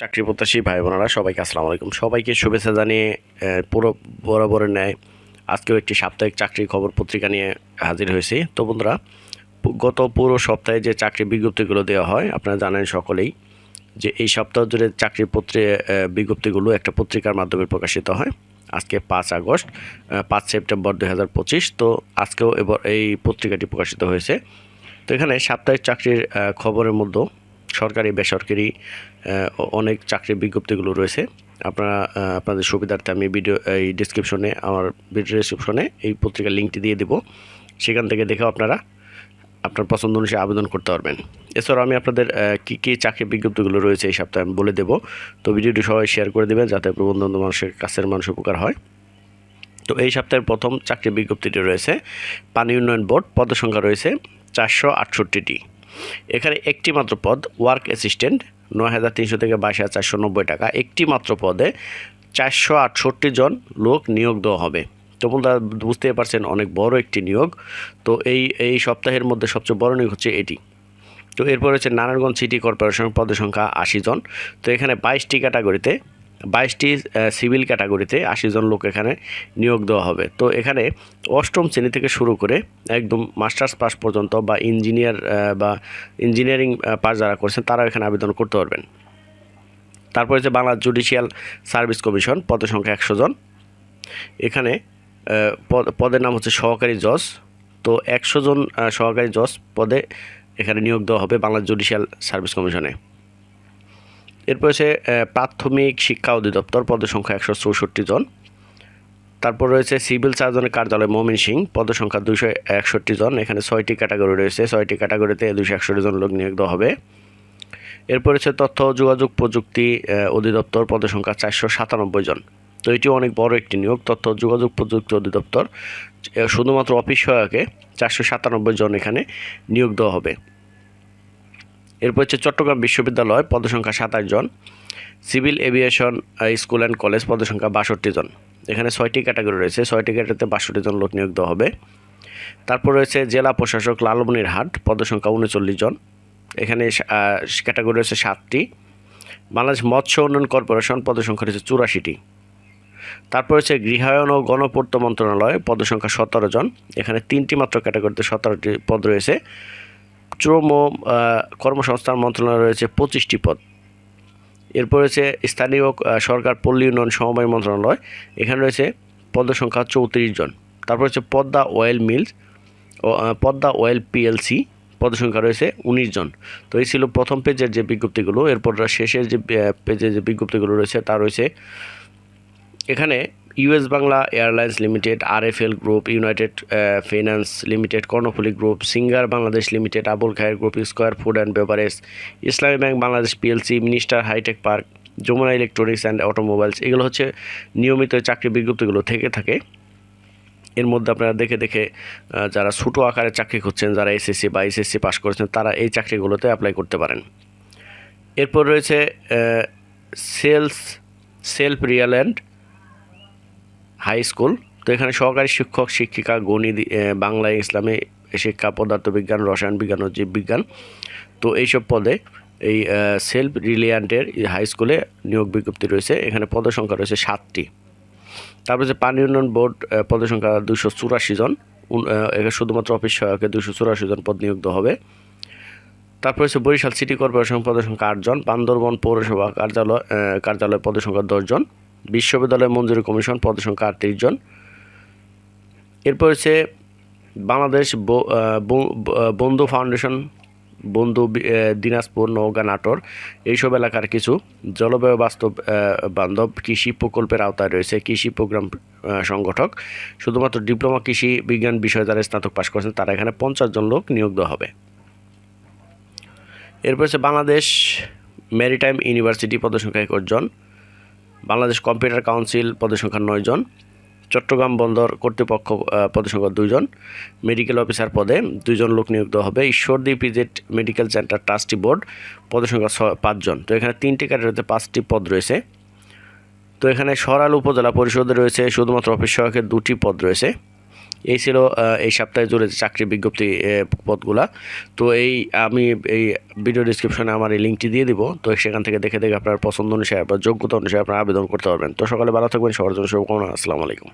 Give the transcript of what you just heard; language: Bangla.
চাকরি প্রত্যাশী ভাই বোনেরা সবাইকে আসসালামু আলাইকুম। সবাইকে শুভেচ্ছা জানিয়ে পুরো বরাবরের ন্যায় আজকেও একটি সাপ্তাহিক চাকরির খবর পত্রিকা নিয়ে হাজির হয়েছি। তো বন্ধুরা গত পুরো সপ্তাহে যে চাকরি বিজ্ঞপ্তিগুলো দেওয়া হয়, আপনারা জানেন সকলেই যে এই সপ্তাহ জুড়ে চাকরি পত্রে বিজ্ঞপ্তিগুলো একটা পত্রিকার মাধ্যমে প্রকাশিত হয়। আজকে পাঁচ আগস্ট পাঁচ সেপ্টেম্বর দুই হাজার পঁচিশ। তো আজকেও এবার এই পত্রিকাটি প্রকাশিত হয়েছে। তো এখানে সাপ্তাহিক চাকরির খবরের মধ্যে সরকারি, বেসরকারি অনেক চাকরির বিজ্ঞপ্তিগুলো রয়েছে। আপনারা আপনাদের সুবিধার্থে আমি ভিডিও, এই ডিসক্রিপশনে আমার ভিডিও ডিসক্রিপশনে এই পত্রিকার লিঙ্কটি দিয়ে দেবো। সেখান থেকে দেখেও আপনারা আপনার পছন্দ অনুযায়ী আবেদন করতে পারবেন। এছাড়াও আমি আপনাদের কী কী চাকরির বিজ্ঞপ্তিগুলো রয়েছে এই সপ্তাহে আমি বলে দেবো। তো ভিডিওটি সবাই শেয়ার করে দেবেন যাতে প্রবন্ধ মানুষের কাছের মানুষ উপকার হয়। তো এই সপ্তাহের প্রথম চাকরি বিজ্ঞপ্তিটি রয়েছে। পানি উন্নয়ন বোর্ড, পদসংখ্যা রয়েছে চারশো আটষট্টিটি। এখানে একটি মাত্র পদ ওয়ার্ক অ্যাসিস্ট্যান্ট নয় হাজার তিনশো থেকে বাইশ হাজার চারশো নব্বই টাকা। একটি মাত্র পদে চারশো আটষট্টি জন লোক নিয়োগ দেওয়া হবে। তো বন্ধুরা, বুঝতেই পারছেন অনেক বড় একটি নিয়োগ। তো এই এই সপ্তাহের মধ্যে সবচেয়ে বড় নিয়োগ হচ্ছে এটি। তো এরপর হচ্ছে নারায়ণগঞ্জ সিটি কর্পোরেশন পদের সংখ্যা আশি জন। তো এখানে বাইশটি ক্যাটাগরিতে বাইশটি সিভিল ক্যাটাগরিতে আশি জন লোক এখানে নিয়োগ দেওয়া হবে। তো এখানে অষ্টম শ্রেণি থেকে শুরু করে একদম মাস্টার্স পাস পর্যন্ত বা ইঞ্জিনিয়ার বা ইঞ্জিনিয়ারিং পাস যারা করছেন তারা এখানে আবেদন করতে পারবেন। তারপর হচ্ছে বাংলা জুডিশিয়াল সার্ভিস কমিশন, পদের সংখ্যা একশো জন। এখানে পদ- পদের নাম হচ্ছে সহকারী জজ। তো একশো জন সহকারী জজ পদে এখানে নিয়োগ দেওয়া হবে বাংলা জুডিশিয়াল সার্ভিস কমিশনে। এরপর হচ্ছে প্রাথমিক শিক্ষা অধিদপ্তর, পদের সংখ্যা একশো চৌষট্টি জন। তারপর রয়েছে সিভিল সার্জনের কার্যালয় মমিন সিং, পদের সংখ্যা দুশো একষট্টি জন। এখানে ছয়টি ক্যাটাগরি রয়েছে। ছয়টি ক্যাটাগরিতে দুশো একষট্টি জন লোক নিয়োগ হবে। এরপর হচ্ছে তথ্য, যোগাযোগ প্রযুক্তি অধিদপ্তর, পদের সংখ্যা চারশো সাতানব্বই জন। তো এটি অনেক বড় একটি নিয়োগ। তথ্য, যোগাযোগ প্রযুক্তি অধিদপ্তর শুধুমাত্র অফিস সহায়কে চারশো সাতানব্বই জন এখানে নিয়োগ দেওয়া হবে। এরপর হচ্ছে চট্টগ্রাম বিশ্ববিদ্যালয়, পদসংখ্যা সাতাশ জন। Civil aviation school and college পদসংখ্যা বাষট্টি জন। এখানে ছয়টি ক্যাটাগরি রয়েছে, ছয়টি ক্যাটাগরিতে বাষট্টি জন লোক নিয়োগ দেওয়া হবে। তারপর রয়েছে জেলা প্রশাসক লালমনিরহাট পদসংখ্যা উনচল্লিশ জন। এখানে ক্যাটাগরি রয়েছে সাতটি। বাংলাদেশ মৎস্য উন্নয়ন কর্পোরেশন পদসংখ্যা রয়েছে চুরাশিটি। তারপর হচ্ছে গৃহায়ন ও গণপূর্ত মন্ত্রণালয়, পদসংখ্যা সতেরো জন। এখানে তিনটি মাত্র ক্যাটাগরিতে সতেরোটি পদ রয়েছে। শ্রম কর্মসংস্থান মন্ত্রণালয় রয়েছে পঁচিশটি পদ। এরপর রয়েছে স্থানীয় সরকার পল্লী উন্নয়ন সমবায় মন্ত্রণালয়। এখানে রয়েছে পদসংখ্যা চৌত্রিশ জন। তারপর হচ্ছে পদ্মা অয়েল মিলস ও পদ্মা অয়েল পিএলসি। পদসংখ্যা রয়েছে উনিশ জন। তো এই ছিল প্রথম পেজের যে বিজ্ঞপ্তিগুলো। এরপর শেষের যে পেজের যে বিজ্ঞপ্তিগুলো রয়েছে তা রয়েছে এখানে US Bangla Airlines Limited, RFL Group, United Finance Limited, Karnaphuli Group, Singer Bangladesh Limited, Abul Khair Group, Square Food and Beverage, Islami Bank Bangladesh PLC, Minister Hi-Tech Park, Jamuna Electronics and Automobiles, এগুলো হচ্ছে নিয়মিত চাকরি বিজ্ঞপ্তিগুলো থেকে থাকে। এর মধ্যে আপনারা দেখে দেখে যারা ছোটো আকারে চাকরি খুঁজছেন, যারা এসএসসি বা এসএসসি পাস করেছেন, তারা এই চাকরিগুলোতে অ্যাপ্লাই করতে পারেন। এরপর রয়েছে সেলস, সেলফ রিয়াল্যান্ড হাই স্কুল তো এখানে সহকারী শিক্ষক শিক্ষিকা গণিত বাংলা ইসলামী শিক্ষা পদার্থবিজ্ঞান রসায়ন বিজ্ঞান ও জীববিজ্ঞান। তো এইসব পদে এই সেলফ রিলিয়ান্টের হাই স্কুলে নিয়োগ বিজ্ঞপ্তি রয়েছে। এখানে পদের সংখ্যা রয়েছে সাতটি। তারপর যে পানি উন্নয়ন বোর্ড আহ, পদের সংখ্যা দুশো চুরাশি জন। শুধুমাত্র অফিস সহায়কে দুশো চুরাশি জন পদ নিয়োগ হবে। তারপর হচ্ছে বরিশাল সিটি কর্পোরেশন পদের সংখ্যা আটজন বান্দরবন পৌরসভা কার্যালয় কার্যালয় পদের সংখ্যা দশজন বিশ্ববিদ্যালয় মঞ্জুরি কমিশন পদের সংখ্যা আটত্রিশ জন। এরপর হচ্ছে বাংলাদেশ বন্ধু ফাউন্ডেশন, বন্ধু দিনাজপুর নওগাঁ নাটোর, এইসব এলাকার কিছু জলবায়ু বাস্তব বান্ধব কৃষি প্রকল্পের আওতায় রয়েছে। কৃষি প্রোগ্রাম সংগঠক শুধুমাত্র ডিপ্লোমা কৃষি বিজ্ঞান বিষয়ে যারা স্নাতক পাশ করেছেন, তারা এখানে পঞ্চাশ জন লোক নিয়োগ দেওয়া হবে। এরপর হচ্ছে বাংলাদেশ ম্যারিটাইম ইউনিভার্সিটি পদসংখ্যা একুশ জন। বাংলাদেশ কম্পিউটার কাউন্সিল পদসংখ্যা নয়জন চট্টগ্রাম বন্দর কর্তৃপক্ষ পদসংখ্যা দুইজন মেডিকেল অফিসার পদে দুইজন লোক নিয়োগ হবে। ঈশ্বরদী পিজেট মেডিকেল সেন্টার ট্রাস্টি বোর্ড পদসংখ্যা ছ- পাঁচজন তো এখানে তিনটি ক্যাটাগরিতে পাঁচটি পদ রয়েছে। তো এখানে সরাল উপজেলা পরিষদে রয়েছে, শুধুমাত্র অফিস সহায়কের দুটি পদ রয়েছে। এই ছিল এই সপ্তাহে জুড়ে চাকরি বিজ্ঞপ্তি পদগুলা। তো এই, আমি এই ভিডিও ডিসক্রিপশনে আমার এই লিঙ্কটি দিয়ে দিব। তো সেখান থেকে দেখে দেখে আপনার পছন্দ অনুসারে বা যোগ্যতা অনুসারে আপনার আবেদন করতে পারবেন। তো সকালে ভালো থাকবেন, সবার জন্য শুভকামনা। আসসালামু আলাইকুম।